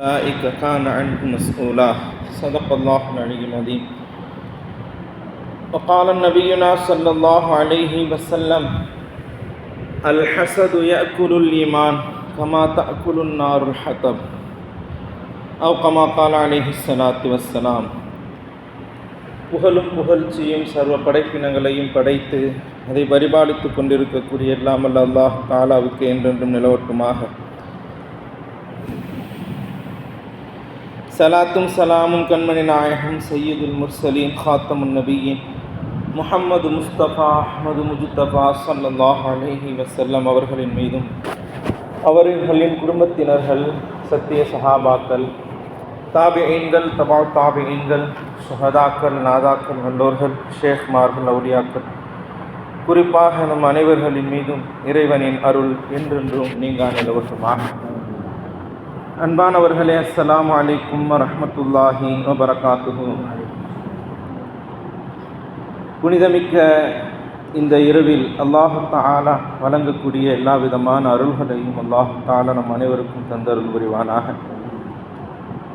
أولئك كان عنه مسؤولا صدق الله العلي العظيم وقال نبينا صلى الله عليه وسلم الحسد يأكل الإيمان كما تأكل النار الحطب أو كما قال عليه الصلاة والسلام புகழும் புகழ்ச்சியும் சர்வ படைப்பினங்களையும் படைத்து அதை பரிபாலித்து கொண்டிருக்கக்கூடிய இல்லாமல் அல்லாஹ் தாலாவுக்கு என்றென்றும் நிலவட்டுமாக சலாத்தும் சலாமும் கண்மணி நாயகம் சையதுல் முர்சலீன் ஹாத்தமுன் நபியின் முஹம்மது முஸ்தபா அஹமது முஜுத்தபா சல்லாஹ் அலேஹி வசல்லம் அவர்களின் மீதும் அவர்களின் குடும்பத்தினர்கள் சத்திய சஹாபாக்கள் தாபியங்கள் தபா தாபியங்கள் சுஹதாக்கள் நாதாக்கள் நல்லோர்கள் ஷேக்மார்கள் அவுலியாக்கள் குறிப்பாக நம் அனைவர்களின் மீதும் இறைவனின் அருள் என்றென்றும் நீங்கா நிலவட்டுமாக அன்பானவர்களே அஸ்லாம் அலைக்கும் வரமத்துல்லாஹி வபரகாத்துஹு. புனிதமிக்க இந்த இரவில் அல்லாஹு தாலா வழங்கக்கூடிய எல்லா விதமான அருள்களையும் அல்லாஹு தாலா நம் அனைவருக்கும் தந்தருள் புரிவானாக.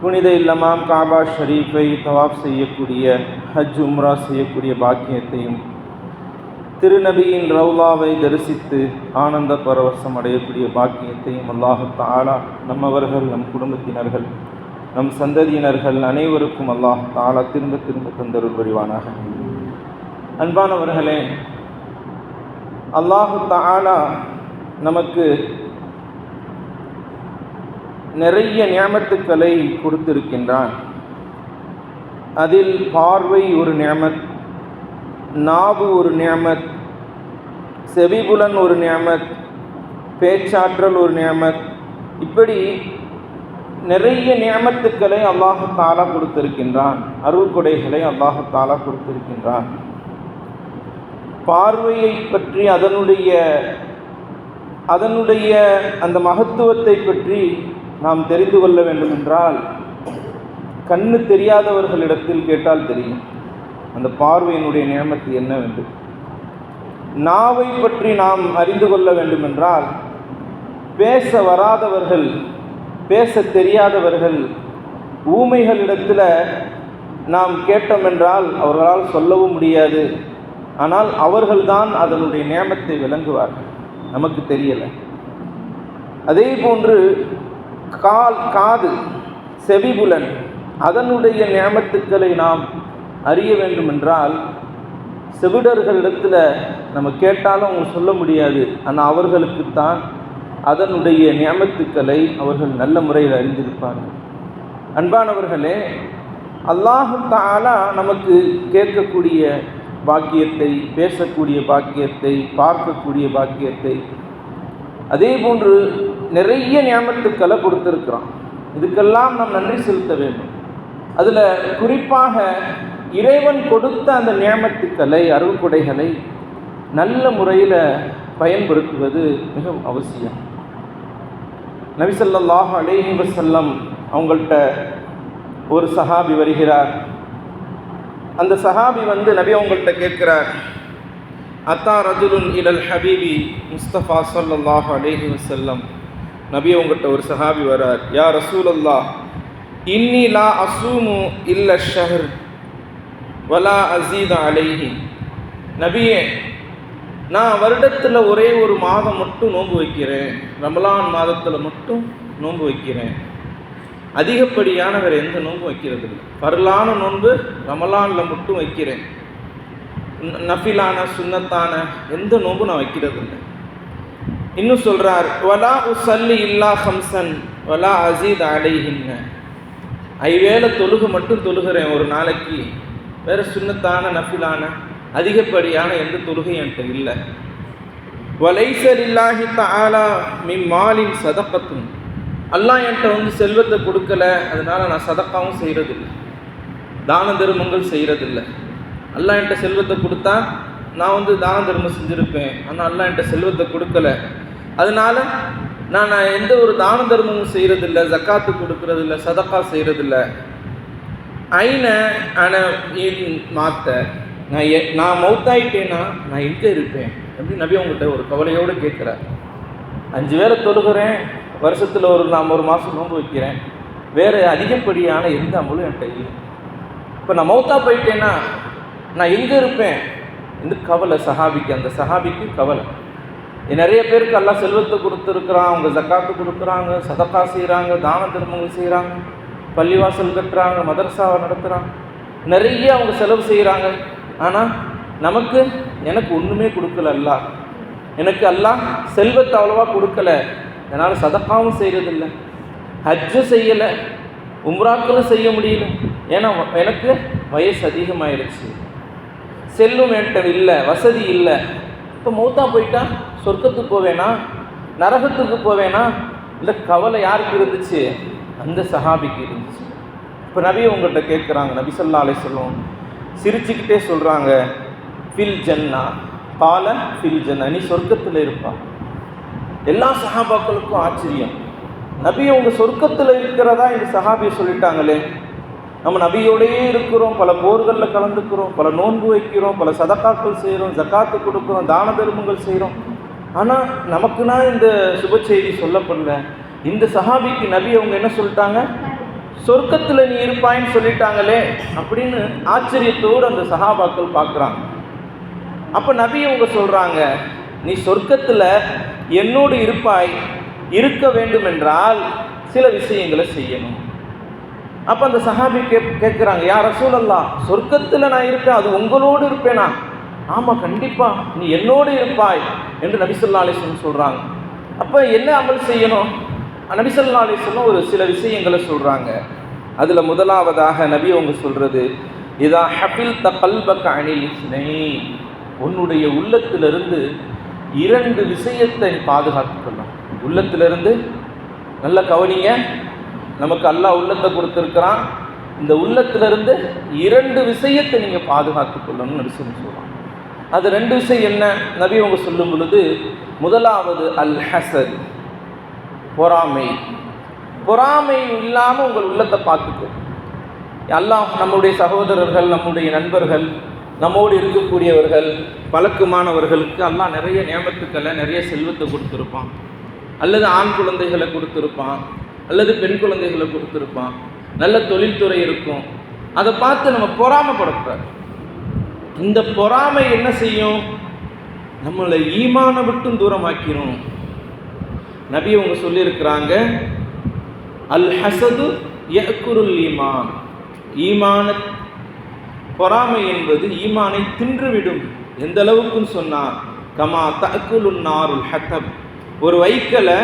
புனித இல்லமாம் காபா ஷரீஃபை தவாப் செய்யக்கூடிய ஹஜ் உம்ரா செய்யக்கூடிய பாக்கியத்தையும் திருநபியின் ரவுலாவை தரிசித்து ஆனந்த பரவசம் அடையக்கூடிய பாக்கியத்தையும் அல்லாஹத்தாலா நம்மவர்கள் நம் குடும்பத்தினர்கள் நம் சந்ததியினர்கள் அனைவருக்கும் அல்லாஹ் தாலா திரும்ப திரும்ப தந்தருள் புரிவானாக. அன்பானவர்களே அல்லாஹு தாலா நமக்கு நிறைய நியமத்துக்களை கொடுத்திருக்கின்றான். அதில் பார்வை ஒரு நியமத் நாவு ஒரு நியமத் செவிபுலன் ஒரு நியமத் பேச்சாற்றல் ஒரு நியமத். இப்படி நிறைய நியமத்துக்களை அல்லாஹத்தால கொடுத்திருக்கின்றான். அருள்கொடைகளை கொடைகளை கொடுத்திருக்கின்றான். பார்வையை பற்றி அதனுடைய அதனுடைய அந்த மகத்துவத்தை பற்றி நாம் தெரிந்து கொள்ள வேண்டுமென்றால் கண்ணு தெரியாதவர்களிடத்தில் கேட்டால் தெரியும். அந்த பார்வையினுடைய நியமத்து என்னவென்று? நாவை பற்றி நாம் அறிந்து கொள்ள வேண்டும் என்றால் பேச வராதவர்கள் பேச தெரியாதவர்கள் ஊமைகளிடத்தில் நாம் கேட்டோம் என்றால் அவர்களால் சொல்லவும் முடியாது. ஆனால் அவர்கள்தான் அதனுடைய நியமத்தை விளங்குவார்கள். நமக்கு தெரியலை. அதே போன்று கால் காது செவிபுலன் அதனுடைய நியமத்துக்களை நாம் அறிய வேண்டுமென்றால் செவிடர்களிடத்தில் நம்ம கேட்டாலும் அவங்க சொல்ல முடியாது. ஆனால் அவர்களுக்குத்தான் அதனுடைய நியமத்துக்களை அவர்கள் நல்ல முறையில் அறிந்திருப்பார்கள். அன்பானவர்களே அல்லாஹு தாலா நமக்கு கேட்கக்கூடிய பாக்கியத்தை பேசக்கூடிய பாக்கியத்தை பார்க்கக்கூடிய பாக்கியத்தை அதே போன்று நிறைய நியமத்துக்களை கொடுத்துருக்குறான். இதுக்கெல்லாம் நாம் நன்றி செலுத்த வேண்டும். அதில் குறிப்பாக இறைவன் கொடுத்த அந்த நியமத்துக்களை அருள்கொடைகளை நல்ல முறையில் பயன்படுத்துவது மிகவும் அவசியம். நபிசல்லாஹ் அலேஹி வசல்லம் அவங்கள்ட்ட ஒரு சஹாபி வருகிறார். அந்த சஹாபி வந்து நபி அவங்கள்ட்ட கேட்கிறார் அத்தா ரஜுலுன் இலல் ஹபீபி முஸ்தபா சல்லாஹ் அலேஹி வசல்லம் நபி அவங்கள்ட்ட ஒரு சஹாபி வரார் யா ரசூல் அல்லாஹ் இன்னி லா அசூமு இல்ல ஷஹர். வலா அசீத அலைஹி. நபியே நான் வருடத்தில் ஒரே ஒரு மாதம் மட்டும் நோன்பு வைக்கிறேன். ரமலான் மாதத்தில் மட்டும் நோன்பு வைக்கிறேன். அதிகப்படியான வேறு எந்த நோன்பும் வைக்கிறது இல்லை. பரலான நோன்பு ரமலானில் மட்டும் வைக்கிறேன். நஃபிலான சுண்ணத்தான எந்த நோன்பும் நான் வைக்கிறது இல்லை. இன்னும் சொல்கிறார் வலா உசல்லி இல்லா ஹம்சன் வலா அசீத் அலைஹின்ன. ஐவேளை தொழுகு மட்டும் தொழுகிறேன் ஒரு நாளைக்கு. வேறு சுண்ணத்தான நஃபிலான அதிகப்படியான எந்த தொழுகை என்கிட்ட இல்லை. வலைசல் இல்லாஹி தாலா மிம்மாலின் சதப்பத்தும் அல்லாஹ் என்கிட்ட வந்து செல்வத்தை கொடுக்கல அதனால் நான் சதக்காவும் செய்கிறதில்லை தான தர்மங்கள் செய்கிறதில்ல அல்லாஹ் என்கிட்ட செல்வத்தை கொடுத்தா நான் வந்து தான தர்மம் செஞ்சுருப்பேன் ஆனால் அல்லாஹ் என்கிட்ட செல்வத்தை கொடுக்கல. அதனால் நான் நான் எந்த ஒரு தான தர்மமும் செய்கிறதில்ல ஜக்காத்து கொடுக்கறதில்ல சதக்கா செய்கிறதில்ல ஐன அன மாத்த நான் எ நான் மௌத்தாயிட்டேன்னா நான் எங்கே இருப்பேன்? அப்படின்னு நபி அவங்ககிட்ட ஒரு கவலையோடு கேட்குறார். அஞ்சு பேரை தொழுகிறேன் வருஷத்தில் ஒரு நான் ஒரு மாதம் நோன்பு வைக்கிறேன் வேறு அதிகப்படியான எந்த அமலும் என்கிட்ட இல்லை. இப்போ நான் மௌத்தா போயிட்டேன்னா நான் எங்கே இருப்பேன்? இந்த கவலை சஹாபிக்கு அந்த சஹாபிக்கு கவலை. நிறைய பேருக்கு எல்லாம் செல்வத்தை கொடுத்துருக்குறான் அவங்க ஜக்காத்து கொடுக்குறாங்க சதக்கா செய்கிறாங்க தான தர்மங்கள் செய்கிறாங்க பள்ளிவாசல் கட்டுறாங்க மதரசாவை நடத்துகிறாங்க நிறைய அவங்க செலவு செய்கிறாங்க ஆனால் நமக்கு எனக்கு ஒன்றுமே கொடுக்கல அல்லாஹ் எனக்கு அல்லா செல்வத்தை அவ்வளோவா கொடுக்கல. என்னால் சதக்காவும் செய்கிறதில்ல ஹஜ்ஜும் செய்யலை. உம்ராக்களும் செய்ய முடியல. ஏன்னா எனக்கு வயசு அதிகமாயிருச்சு. செல்லும் என்கிட்ட இல்லை வசதி இல்லை. இப்போ மௌத்தா போயிட்டா சொர்க்கத்துக்கு போவேனா? நரகத்துக்கு போவேனா? இந்த கவலை யாருக்கு இருந்துச்சு? அந்த சஹாபிக்கு இருந்துச்சு. இப்போ நபி உங்கள்கிட்ட கேட்குறாங்க நபி சொல்லா அலை சொல்லுவோம் சிரிச்சுக்கிட்டே சொல்கிறாங்க ஃபில் ஜன்னா. பால ஃபில் ஜன்னா. நீ சொர்க்கத்தில் இருப்பான் எல்லா சஹாபாக்களுக்கும் ஆச்சரியம். நபி அவங்க சொர்க்கத்தில் இருக்கிறதா இந்த சஹாபியை சொல்லிட்டாங்களே. நம்ம நபியோடையே இருக்கிறோம் பல போர்களில் கலந்துக்கிறோம் பல நோன்பு வைக்கிறோம் பல சதக்காக்கள் செய்கிறோம் ஜக்காத்து கொடுக்குறோம் தான தர்மங்கள் செய்கிறோம் ஆனால் நமக்குன்னா இந்த சுப செய்தி சொல்லப்படல. இந்த சஹாபிக்கு நபி அவங்க என்ன சொல்லிட்டாங்க? சொர்க்கத்தில் நீ இருப்பாயின்னு சொல்லிட்டாங்களே அப்படின்னு ஆச்சரியத்தோடு அந்த சஹாபாக்கள் பார்க்குறாங்க. அப்போ நபி அவங்க சொல்கிறாங்க நீ சொர்க்கத்தில் என்னோடு இருப்பாய் இருக்க வேண்டும் என்றால் சில விஷயங்களை செய்யணும். அப்போ அந்த சஹாபி கே கேட்குறாங்க யார் ரசூலல்லா சொர்க்கத்தில் நான் இருப்பேன் அது உங்களோடு இருப்பேனா? ஆமாம் கண்டிப்பாக நீ என்னோடு இருப்பாய் என்று நபிசல்லா அலிஸ்லம் சொல்கிறாங்க அப்போ என்ன அமல் செய்யணும்? நபிசல்லா அலிஸ்லாம் ஒரு சில விஷயங்களை சொல்கிறாங்க அதில் முதலாவதாக நபி அவங்க சொல்கிறது இதா ஹபில் த கல்பக்க அணில் உன்னுடைய உள்ளத்திலிருந்து இரண்டு விஷயத்தை நீ கொள்ளும் உள்ளத்திலிருந்து நல்ல கவனிங்க. நமக்கு அல்லாஹ் உள்ளத்தை கொடுத்துருக்கிறான். இந்த உள்ளத்திலிருந்து இரண்டு விஷயத்தை நீங்கள் பாதுகாத்து கொள்ளணும்னு நபி சொல்லி சொல்கிறான் அது ரெண்டு விஷயம் என்ன? நபி அவங்க சொல்லும் பொழுது முதலாவது அல் ஹசத் பொறாமை. பொறாமை இல்லாமல் உங்கள் உள்ளத்தை பார்த்துக்கும் எல்லாம் நம்முடைய சகோதரர்கள் நம்முடைய நண்பர்கள் நம்மோடு இருக்கக்கூடியவர்கள் பழக்கமானவர்களுக்கு எல்லாம் நிறைய நியமத்துக்களை நிறைய செல்வத்தை கொடுத்துருப்பான். அல்லது ஆண் குழந்தைகளை கொடுத்துருப்பான். அல்லது பெண் குழந்தைகளை கொடுத்துருப்பான். நல்ல தொழில்துறை இருக்கும். அதை பார்த்து நம்ம பொறாமப்படக்கூடாது இந்த பொறாமை என்ன செய்யும்? நம்மளை ஈமான விட்டும் தூரமாக்கிரும். நபி அவங்க சொல்லியிருக்கிறாங்க அல் ஹசது யக்குருல் ஈமான். ஈமான பொறாமை என்பது ஈமானை தின்றுவிடும் எந்த அளவுக்குன்னு சொன்னார் கமா தக்குலுன் நாருல் ஹத்தப் ஒரு வைக்கலை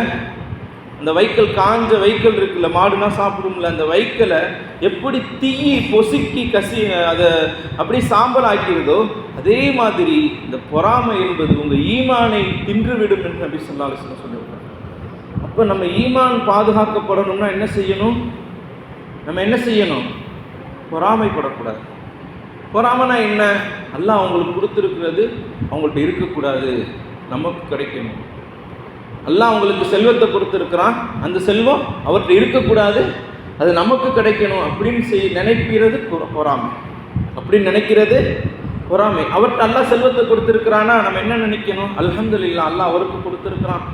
அந்த வைக்கல் காஞ்ச வைக்கல் இருக்குல்ல மாடுனா சாப்பிடும்ல அந்த வைக்கலை எப்படி தீயி பொசுக்கி கசி அதை அப்படி சாம்பல் ஆக்கிறதோ அதே மாதிரி இந்த பொறாமை என்பது உங்கள் ஈமானை தின்றுவிடும் என்று நபி சொல்லா அலிஸ்லாம் அப்போ நம்ம ஈமான் பாதுகாக்கப்படணும்னா என்ன செய்யணும்? நம்ம என்ன செய்யணும்? பொறாமைப்படக்கூடாது. பொறாமனா என்ன? எல்லாம் அவங்களுக்கு கொடுத்துருக்கிறது அவங்கள்ட்ட இருக்கக்கூடாது. நமக்கு கிடைக்கணும். எல்லாம் அவங்களுக்கு செல்வத்தை கொடுத்துருக்குறான். அந்த செல்வம் அவர்கிட்ட இருக்கக்கூடாது. அது நமக்கு கிடைக்கணும் அப்படின்னு செய் நினைக்கிறது பொறாமை. அப்படின்னு நினைக்கிறது பொறாமை. அவர்கிட்ட அல்லாஹ் செல்வத்தை கொடுத்துருக்குறானா? நம்ம என்ன நினைக்கணும்? அல்ஹம்துலில்லாஹ் அல்லாஹ் அவருக்கு கொடுத்துருக்குறான்.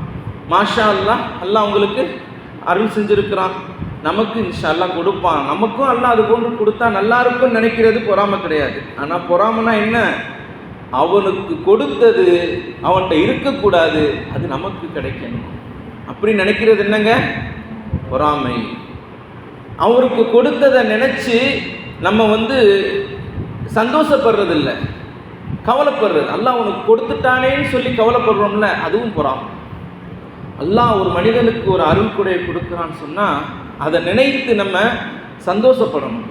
மாஷா அல்லா அல்லா அவங்களுக்கு அருள் செஞ்சுருக்கிறான். நமக்கு இன்ஷால்லாம் கொடுப்பான். நமக்கும் அல்லா அது போன்று கொடுத்தா நல்லா இருக்கும்னு நினைக்கிறது பொறாமை கிடையாது. ஆனால் பொறாமனா என்ன? அவனுக்கு கொடுத்தது அவன்கிட்ட இருக்கக்கூடாது அது நமக்கு கிடைக்கணும். அப்படி நினைக்கிறது என்னங்க? பொறாமை. அவருக்கு கொடுத்ததை நினச்சி நம்ம வந்து சந்தோஷப்படுறதில்ல. கவலைப்படுறது. அல்ல அவனுக்கு கொடுத்துட்டானேன்னு சொல்லி கவலைப்படுறோம்ல அதுவும் பொறாமை. அல்லாஹ் ஒரு மனிதனுக்கு ஒரு அருள் கொடையை கொடுக்குறான்னு சொன்னால் அதை நினைத்து நம்ம சந்தோஷப்படணும்.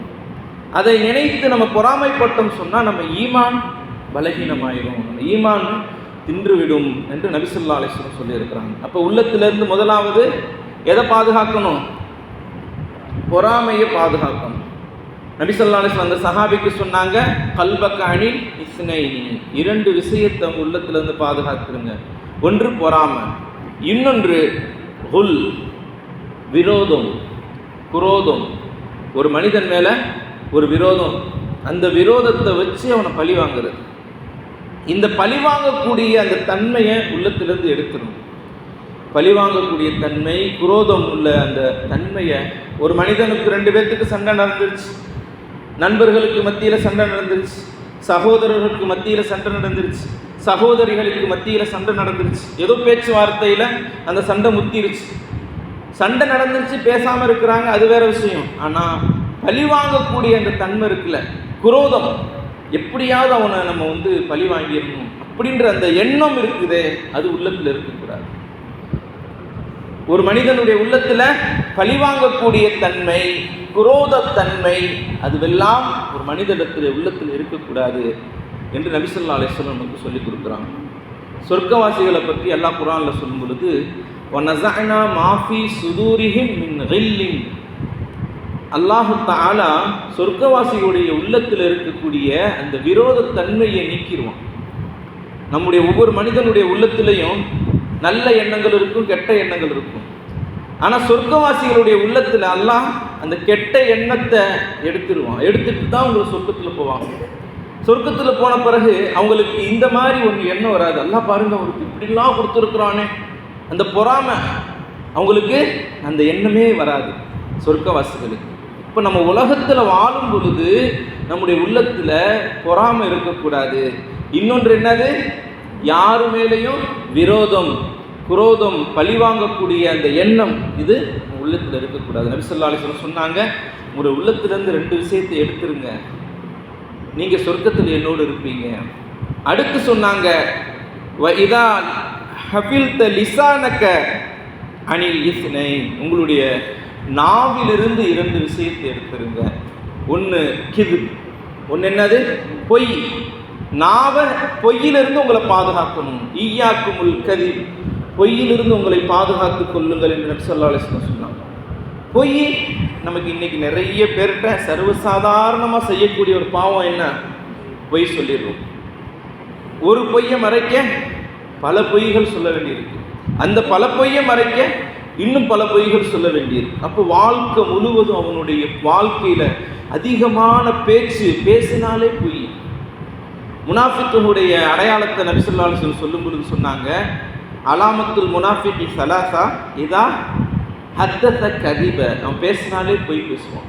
அதை நினைத்து நம்ம பொறாமைப்பட்டோம் சொன்னால் நம்ம ஈமான் பலகீனமாயிடும் நம்ம ஈமான் தின்றுவிடும் என்று நபிசுல்லா அலிஸ்வரம் சொல்லியிருக்கிறாங்க. அப்போ உள்ளத்திலிருந்து முதலாவது எதை பாதுகாக்கணும்? பொறாமையை பாதுகாக்கணும். நபிசல்லா அலிஸ்வரம் அந்த சஹாபிக்கு சொன்னாங்க கல்பக்க அணி இஸ்னைனி. இரண்டு விஷயத்தை உங்க உள்ளத்திலிருந்து பாதுகாத்துருங்க. ஒன்று பொறாமை இன்னொன்று ஹுல் விரோதம் குரோதம். ஒரு மனிதன் மேலே ஒரு விரோதம். அந்த விரோதத்தை வச்சு அவனை பழி வாங்குறது. இந்த பழி வாங்கக்கூடிய அந்த தன்மையை உள்ளத்திலிருந்து எடுத்துடணும் பழி வாங்கக்கூடிய தன்மை குரோதம் உள்ள அந்த தன்மையை ஒரு மனிதனுக்கு ரெண்டு பேர்த்துக்கு சண்டை நடந்துருச்சு. நண்பர்களுக்கு மத்தியில் சண்டை நடந்துருச்சு. சகோதரர்களுக்கு மத்தியில் சண்டை நடந்துருச்சு. சகோதரிகளுக்கு மத்தியில் சண்டை நடந்துருச்சு. ஏதோ பேச்சுவார்த்தையில் அந்த சண்டை முத்திருச்சு. சண்டை நடந்துருச்சு பேசாமல் இருக்கிறாங்க அது வேற விஷயம். ஆனால் பழி வாங்கக்கூடிய அந்த தன்மை இருக்குல்ல குரோதம். எப்படியாவது அவனை நம்ம வந்து பழி வாங்கிடணும். அப்படின்ற அந்த எண்ணம் இருக்குதே அது உள்ளத்தில் இருக்கக்கூடாது. ஒரு மனிதனுடைய உள்ளத்தில் பழிவாங்கக்கூடிய தன்மை குரோதத்தன்மை அதுவெல்லாம் ஒரு மனிதனிடத்தில் உள்ளத்தில் இருக்கக்கூடாது. என்று நபிசல்லா அலிஸ்வலம் நமக்கு சொல்லிக் கொடுக்குறாங்க. சொர்க்கவாசிகளை பற்றி எல்லா குரானில் சொல்லும் பொழுது ஒனசனா மாஃபி சுதூரிஹிம் மின் ரில்லின் அல்லாஹு தாலா சொர்க்கவாசிகளுடைய உள்ளத்தில் இருக்கக்கூடிய அந்த விரோத தன்மையை நீக்கிடுவான். நம்முடைய ஒவ்வொரு மனிதனுடைய உள்ளத்திலையும் நல்ல எண்ணங்கள் இருக்கும் கெட்ட எண்ணங்கள் இருக்கும். ஆனால் சொர்க்கவாசிகளுடைய உள்ளத்தில் அல்லாஹ் அந்த கெட்ட எண்ணத்தை எடுத்துருவான் எடுத்துட்டு தான் அவங்க சொர்க்கத்தில் போவாங்க. சொர்க்கத்தில் போன பிறகு அவங்களுக்கு இந்த மாதிரி ஒன்று எண்ணம் வராது. எல்லாம் பாருங்க அவருக்கு இப்படிலாம் கொடுத்துருக்குறானே. அந்த பொறாமை அவங்களுக்கு அந்த எண்ணமே வராது சொர்க்கவாசிகளுக்கு. இப்போ நம்ம உலகத்தில் வாழும் பொழுது நம்முடைய உள்ளத்தில் பொறாமை இருக்கக்கூடாது. இன்னொன்று என்னது? யாரு மேலேயும் விரோதம் குரோதம் பழிவாங்கக்கூடிய அந்த எண்ணம் இது உள்ளத்தில் இருக்கக்கூடாது. நபிசல்லா அலிஸ்வரம் சொன்னாங்க உங்களுடைய உள்ளத்திலேருந்து ரெண்டு விஷயத்தை எடுத்துருங்க. நீங்கள் சொர்க்கத்தில் என்னோடு இருப்பீங்க. அடுத்து சொன்னாங்க "வ இதா ஹபில்த லிசானக்க அணில் இஸ்னை உங்களுடைய நாவிலிருந்து இரண்டு விஷயத்தை எடுத்துருங்க. ஒன்று கிது ஒன்று என்னது? பொய். நாவை பொய்யிலிருந்து உங்களை பாதுகாக்கணும். ஈயாக்கும் கதி பொய்யிலிருந்து உங்களை பாதுகாத்துக் கொள்ளுங்கள் என்று நபி சொன்னாங்க. பொய் நமக்கு இன்றைக்கி நிறைய பேர்கிட்ட சர்வசாதாரணமாக செய்யக்கூடிய ஒரு பாவம் என்ன? பொய் சொல்லிடுறோம். ஒரு பொய்யை மறைக்க பல பொய்கள் சொல்ல வேண்டியிருக்கு. அந்த பல பொய்யை மறைக்க இன்னும் பல பொய்கள் சொல்ல வேண்டியிருக்கு. அப்போ வாழ்க்கை முழுவதும் அவனுடைய வாழ்க்கையில் அதிகமான பேச்சு பேசினாலே பொய். முனாஃபித்துடைய அடையாளத்தை நபிசல்லாலும் சொல்லும் பொழுது சொன்னாங்க அலாமத்துல் முனாஃபிக் சலாசா இதா ஹத்தத்த கதிப. அவன் பேசினாலே பொய் பேசுவான்.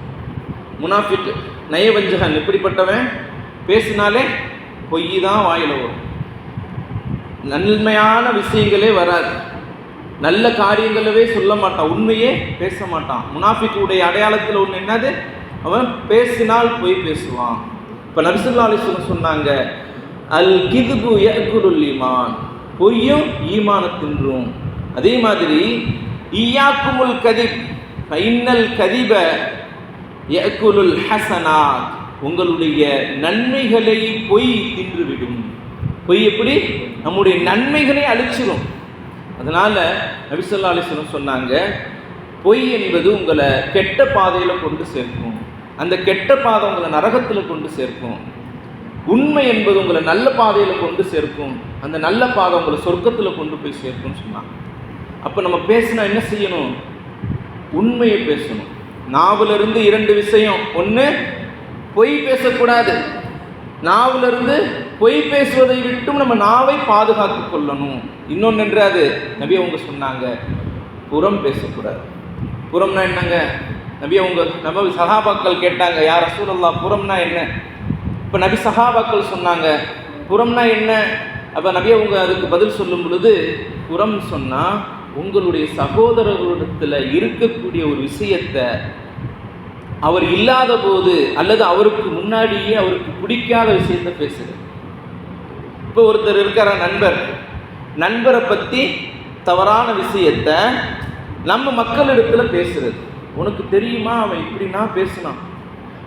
முனாஃபிக் நயவஞ்சகன் எப்படிப்பட்டவன்? பேசினாலே பொய் தான் வாயில் வரும். நன்மையான விஷயங்களே வராது. நல்ல காரியங்களவே சொல்ல மாட்டான். உண்மையே பேச மாட்டான். முனாஃபிக்குடைய அடையாளத்தில் ஒன்று என்னது? அவன் பேசினால் பொய் பேசுவான். இப்போ நபிசுல்லா அலிஸ்வரம் சொன்னாங்க அல் கிதுபு யகுலுல் ஈமான். பொய்யும் ஈமான தின்றும் அதே மாதிரி ஈயாக்குமுல் கதிப் பைன்னல் கதிப யகுலுல் ஹசனா உங்களுடைய நன்மைகளை பொய் தின்றுவிடும். பொய் எப்படி? நம்முடைய நன்மைகளை அழிச்சிடும் அதனால நபிசல்லா அலிஸ்வரம் சொன்னாங்க பொய் என்பது உங்களை கெட்ட பாதையில் கொண்டு சேர்க்கும். அந்த கெட்ட பாதை உங்களை நரகத்தில் கொண்டு சேர்க்கும். உண்மை என்பது உங்களை நல்ல பாதையில் கொண்டு சேர்க்கும். அந்த நல்ல பாதை உங்களை சொர்க்கத்தில் கொண்டு போய் சேர்க்கும்னு சொன்னாங்க. அப்போ நம்ம பேசினா என்ன செய்யணும்? உண்மையை பேசணும். நாவிலிருந்து இரண்டு விஷயம். ஒன்று பொய் பேசக்கூடாது. நாவிலிருந்து பொய் பேசுவதை விட்டும் நம்ம நாவை பாதுகாத்து கொள்ளணும். இன்னொன்று என்றாது அது நபி அவங்க சொன்னாங்க புறம் பேசக்கூடாது. புறம்னா என்னங்க? நபி அவங்க நம்ம சகாபாக்கள் கேட்டாங்க யார் ரசூலல்லா புறம்னா என்ன? இப்போ நபி சகாபாக்கள் சொன்னாங்க புறம்னா என்ன? அப்போ நபி அவங்க அதுக்கு பதில் சொல்லும் பொழுது புறம் சொன்னால் உங்களுடைய சகோதரர்களிடத்தில் இருக்கக்கூடிய ஒரு விஷயத்தை அவர் இல்லாத போது அல்லது அவருக்கு முன்னாடியே அவருக்கு பிடிக்காத விஷயத்த பேசுகிறது இப்போ ஒருத்தர் இருக்கிற நண்பர். நண்பரை பற்றி தவறான விஷயத்த நம்ம மக்களிடத்தில் பேசுறது. உனக்கு தெரியுமா அவன் இப்படின்னா பேசினான்.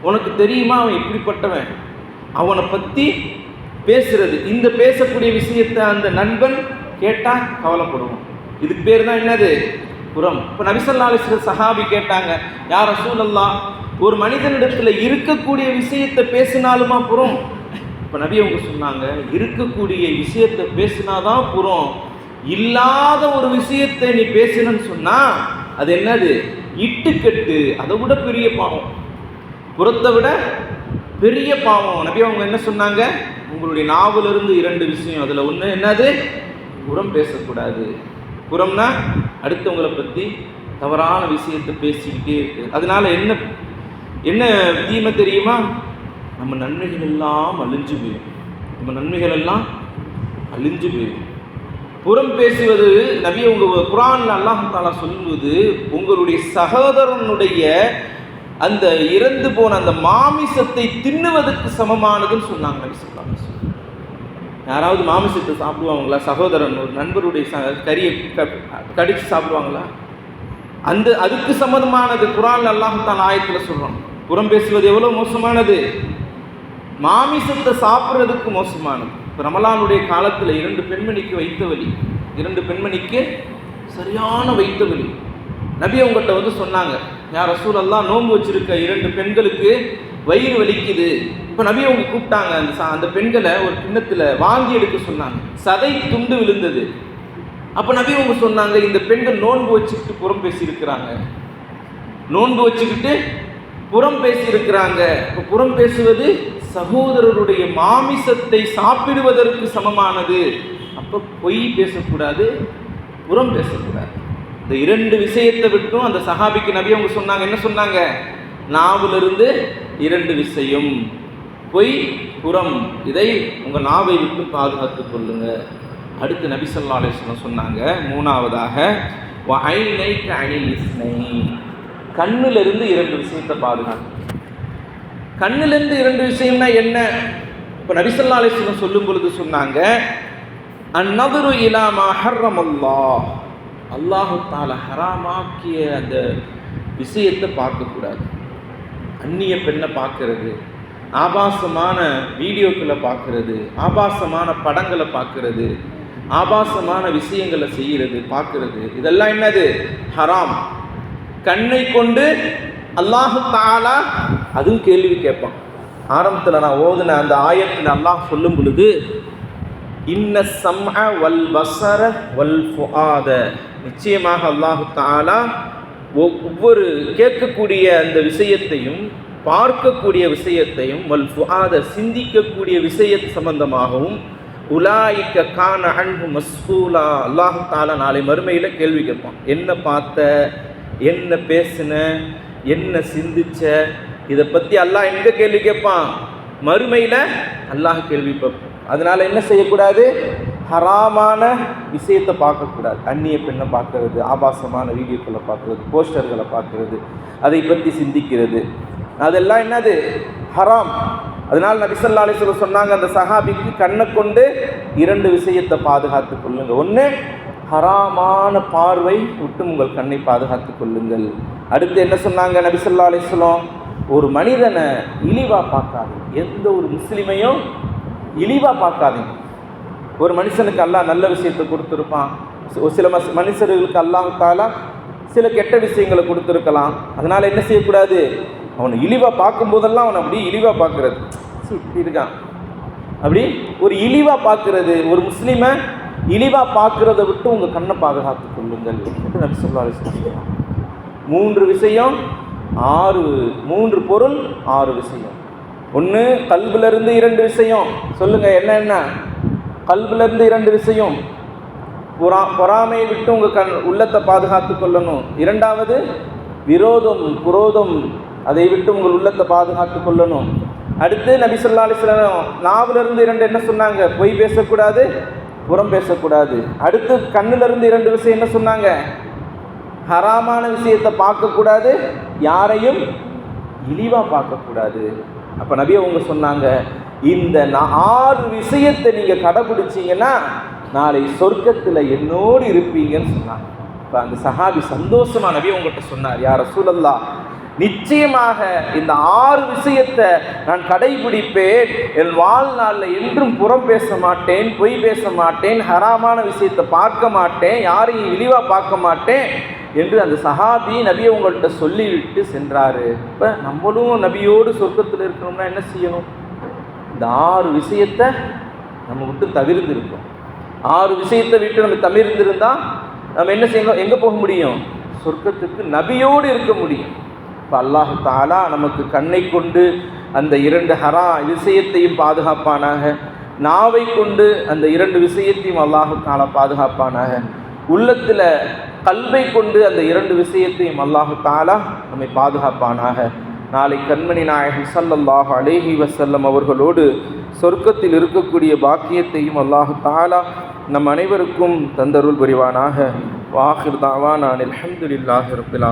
உனக்கு தெரியுமா அவன் இப்படிப்பட்டவன். அவனை பற்றி பேசுறது. இந்த பேசக்கூடிய விஷயத்தை அந்த நண்பன் கேட்டால் கவலைப்படுவான். இதுக்கு பேர் தான் என்னது? புறம். இப்போ நபிசல்லா அலிஸ்வர் சஹாபி கேட்டாங்க யார் ரசூலல்லா ஒரு மனிதனிடத்தில் இருக்கக்கூடிய விஷயத்தை பேசினாலுமா புறம்? இப்போ நபி அவங்க சொன்னாங்க இருக்கக்கூடிய விஷயத்தை பேசினாதான் புறம். இல்லாத ஒரு விஷயத்தை நீ பேசினன்னு சொன்னா அது என்னது? இட்டுக்கட்டு. அதை விட பெரிய பாவம். புறத்தை விட பெரிய பாவம். நபி அவங்க என்ன சொன்னாங்க? உங்களுடைய நாவலிருந்து இரண்டு விஷயம். அதில் ஒன்று என்னது? புறம் பேசக்கூடாது. புறம்னா அடுத்தவங்களை பற்றி தவறான விஷயத்தை பேசிக்கிட்டே இருக்கு. அதனால என்ன என்ன தீமை தெரியுமா? நம்ம நன்மைகள் எல்லாம் அழிஞ்சு போயிடும். நம்ம நன்மைகள் எல்லாம் அழிஞ்சு போயிடும். புறம் பேசுவது நபி உங்க குரான் அல்லாஹ் தாலா சொல்லுவது உங்களுடைய சகோதரனுடைய அந்த இறந்து போன அந்த மாமிசத்தை தின்னுவதற்கு சமமானதுன்னு சொன்னாங்க நபி சொல்லாங்க யாராவது மாமிசத்தை சாப்பிடுவாங்களா? சகோதரன் ஒரு நண்பருடைய ச கறியை க கடித்து சாப்பிடுவாங்களா? அந்த அதுக்கு சம்மந்தமானது குரான் அல்லாஹத்தான் ஆயத்தில் சொல்கிறோம் புறம் பேசுவது எவ்வளோ மோசமானது? மாமிசத்தை சாப்பிட்றதுக்கு மோசமானது. இப்போ ரமலானுடைய காலத்தில் இரண்டு பெண்மணிக்கு வைத்த வலி. இரண்டு பெண்மணிக்கு சரியான வைத்த வலி. நபி அவங்ககிட்ட வந்து சொன்னாங்க யார் ரசூலெல்லாம் நோன்பு வச்சிருக்க இரண்டு பெண்களுக்கு வயிறு வலிக்குது. இப்போ நபி அவங்க கூப்பிட்டாங்க அந்த சா- அந்த பெண்களை ஒரு கிண்ணத்தில் வாங்கி எடுக்க சொன்னாங்க. சதை துண்டு விழுந்தது. அப்போ நபி அவங்க சொன்னாங்க இந்த பெண்கள் நோன்பு வச்சுக்கிட்டு புறம் பேசியிருக்கிறாங்க. நோன்பு வச்சுக்கிட்டு புறம் பேசியிருக்கிறாங்க. இப்போ புறம் பேசுவது சகோதரருடைய மாமிசத்தை சாப்பிடுவதற்கு சமமானது. அப்போ பொய் பேசக்கூடாது புறம் பேசக்கூடாது. இந்த இரண்டு விஷயத்தை விட்டும் அந்த சஹாபிக்கு நபி அவங்க சொன்னாங்க. என்ன சொன்னாங்க? நாவிலிருந்து இரண்டு விஷயம் பொய் புறம். இதை உங்கள் நாவை விட்டு பாதுகாத்துக் கொள்ளுங்க. அடுத்து நபி சொல்லா அலைஹி சொன்னாங்க. மூணாவதாக ஐனைக்க அணில் இஸ்னை கண்ணிலிருந்து இரண்டு விஷயத்தை பாதுகாத்து. கண்ணிலிருந்து இரண்டு விஷயம்னா என்ன? இப்போ நபிசல்லா அலிஸ்லம் சொல்லும் பொழுது சொன்னாங்க அந்நதுரு இலாமா ஹர்ரமல்லா அல்லாஹு தால ஹராமாக்கிய அந்த விஷயத்தை பார்க்கக்கூடாது. அந்நிய பெண்ணை பார்க்கறது ஆபாசமான வீடியோக்களை பார்க்கறது ஆபாசமான படங்களை பார்க்கறது ஆபாசமான விஷயங்களை செய்கிறது பார்க்கறது. இதெல்லாம் என்னது? ஹராம். கண்ணை கொண்டு அல்லாஹு தாலா அதுவும் கேள்வி கேட்பான். ஆரம்பத்தில் நான் ஓதுன அந்த ஆயத்தில் அல்லாஹ் சொல்லும் பொழுது இன்ன சம்அ வல் பசர வல் ஃபுஆத. நிச்சயமாக அல்லாஹு தாலா ஒவ்வொரு கேட்கக்கூடிய அந்த விஷயத்தையும் பார்க்கக்கூடிய விஷயத்தையும் வல் ஃபுஆத சிந்திக்கக்கூடிய விஷய சம்பந்தமாகவும் உலாய்க்க கான அன்பு மஸ்கூலா அல்லாஹு தாலா நாளை மறுமையில் கேள்வி கேட்பான். என்ன பார்த்த? என்ன பேசின? என்ன சிந்திச்ச? இதை பற்றி அல்லாஹ் எங்கே கேள்வி கேட்பான்? மறுமையில் அல்லாஹ் கேள்வி கேட்பான். அதனால் என்ன செய்யக்கூடாது? ஹராமான விஷயத்தை பார்க்கக்கூடாது. அந்நிய பெண்ணை பார்க்கறது ஆபாசமான வீடியோக்களை பார்க்கறது போஸ்டர்களை பார்க்கறது அதை பற்றி சிந்திக்கிறது. அதெல்லாம் என்னது? ஹராம். அதனால் நபிசல்லா அலிஸ்வர் சொன்னாங்க அந்த சஹாபிக்கு கண்ணை கொண்டு இரண்டு விஷயத்தை பாதுகாத்து கொள்ளுங்கள். ஒன்று ஹராமான பார்வை விட்டு உங்கள் கண்ணை பாதுகாத்து கொள்ளுங்கள். அடுத்து என்ன சொன்னாங்க நபிசல்லா ஸல்லல்லாஹு ஒரு மனிதனை இழிவாக பார்க்காது. எந்த ஒரு முஸ்லீமையும் இழிவாக பார்க்காதீங்க. ஒரு மனுஷனுக்கு அல்லா நல்ல விஷயத்தை கொடுத்துருப்பான். ஒரு சில மஸ் மனுஷர்களுக்கு அல்லாத்தால சில கெட்ட விஷயங்களை கொடுத்துருக்கலாம். அதனால் என்ன செய்யக்கூடாது? அவனை இழிவாக பார்க்கும்போதெல்லாம் அவனை அப்படியே இழிவாக பார்க்கறது. இப்படி இருக்கான். அப்படி ஒரு இழிவாக பார்க்கறது ஒரு முஸ்லீமை இழிவாக பார்க்குறத விட்டு உங்கள் கண்ணை பாதுகாத்து கொள்ளுங்கள் என்று நபி ஸல்லல்லாஹு மூன்று விஷயம் ஆறு மூன்று பொருள் ஆறு விஷயம். ஒன்று கல்விலிருந்து இரண்டு விஷயம். சொல்லுங்கள் என்னென்ன கல்விலிருந்து இரண்டு விஷயம். பொறா பொறாமையை விட்டு உங்கள் கண் உள்ளத்தை பாதுகாத்து கொள்ளணும். இரண்டாவது விரோதம் குரோதம். அதை விட்டு உங்கள் உள்ளத்தை பாதுகாத்து கொள்ளணும். அடுத்து நபி சொல்லா அலிஸ்லாம் நாவிலிருந்து இரண்டு என்ன சொன்னாங்க? பொய் பேசக்கூடாது புறம் பேசக்கூடாது. அடுத்து கண்ணிலிருந்து இரண்டு விஷயம் என்ன சொன்னாங்க? ஹராமான விஷயத்தை பார்க்கக்கூடாது யாரையும் இழிவாக பார்க்கக்கூடாது. அப்போ நபி அவங்க சொன்னாங்க இந்த ஆறு விஷயத்தை நீங்கள் கடைபிடிச்சீங்கன்னா நாளை சொர்க்கத்தில் என்னோடு இருப்பீங்கன்னு சொன்னாங்க. இப்போ அந்த சஹாபி சந்தோஷமா நபி உங்கள்கிட்ட சொன்னார் யார் சூழல்லா நிச்சயமாக இந்த ஆறு விஷயத்தை நான் கடைபிடிப்பேன். என் வாழ்நாளில் என்றும் புறம் பேச மாட்டேன் பொய் பேச மாட்டேன் ஹராமான விஷயத்தை பார்க்க மாட்டேன் யாரையும் இழிவாக பார்க்க மாட்டேன் என்று அந்த சஹாபி நபியை உங்கள்கிட்ட சொல்லிவிட்டு சென்றாரு. இப்போ நம்மளும் நபியோடு சொர்க்கத்தில் இருக்கணும்னா என்ன செய்யணும்? இந்த ஆறு விஷயத்தை நம்ம விட்டு தவிர்த்திருக்கோம். ஆறு விஷயத்தை விட்டு நம்ம தவிர்த்திருந்தால் நம்ம என்ன செய்யணும்? எங்கே போக முடியும்? சொர்க்கத்துக்கு நபியோடு இருக்க முடியும். இப்போ அல்லாஹு தாலா நமக்கு கண்ணை கொண்டு அந்த இரண்டு ஹரா விஷயத்தையும் பாதுகாப்பானாக. நாவை கொண்டு அந்த இரண்டு விஷயத்தையும் அல்லாஹு தாலா பாதுகாப்பானாக. உள்ளத்தில் கல்வை கொண்டு அந்த இரண்டு விஷயத்தையும் அல்லாஹு தாலா நம்மை பாதுகாப்பானாக. நாளை கண்மணி நாயகன் ஸல்லல்லாஹு அலேஹி வசல்லம் அவர்களோடு சொர்க்கத்தில் இருக்கக்கூடிய பாக்கியத்தையும் அல்லாஹு தாலா நம் அனைவருக்கும் தந்தருள் புரிவானாக. வாஹிர் தாவான் அல்ஹம்துலில்லாஹி ரப்பில்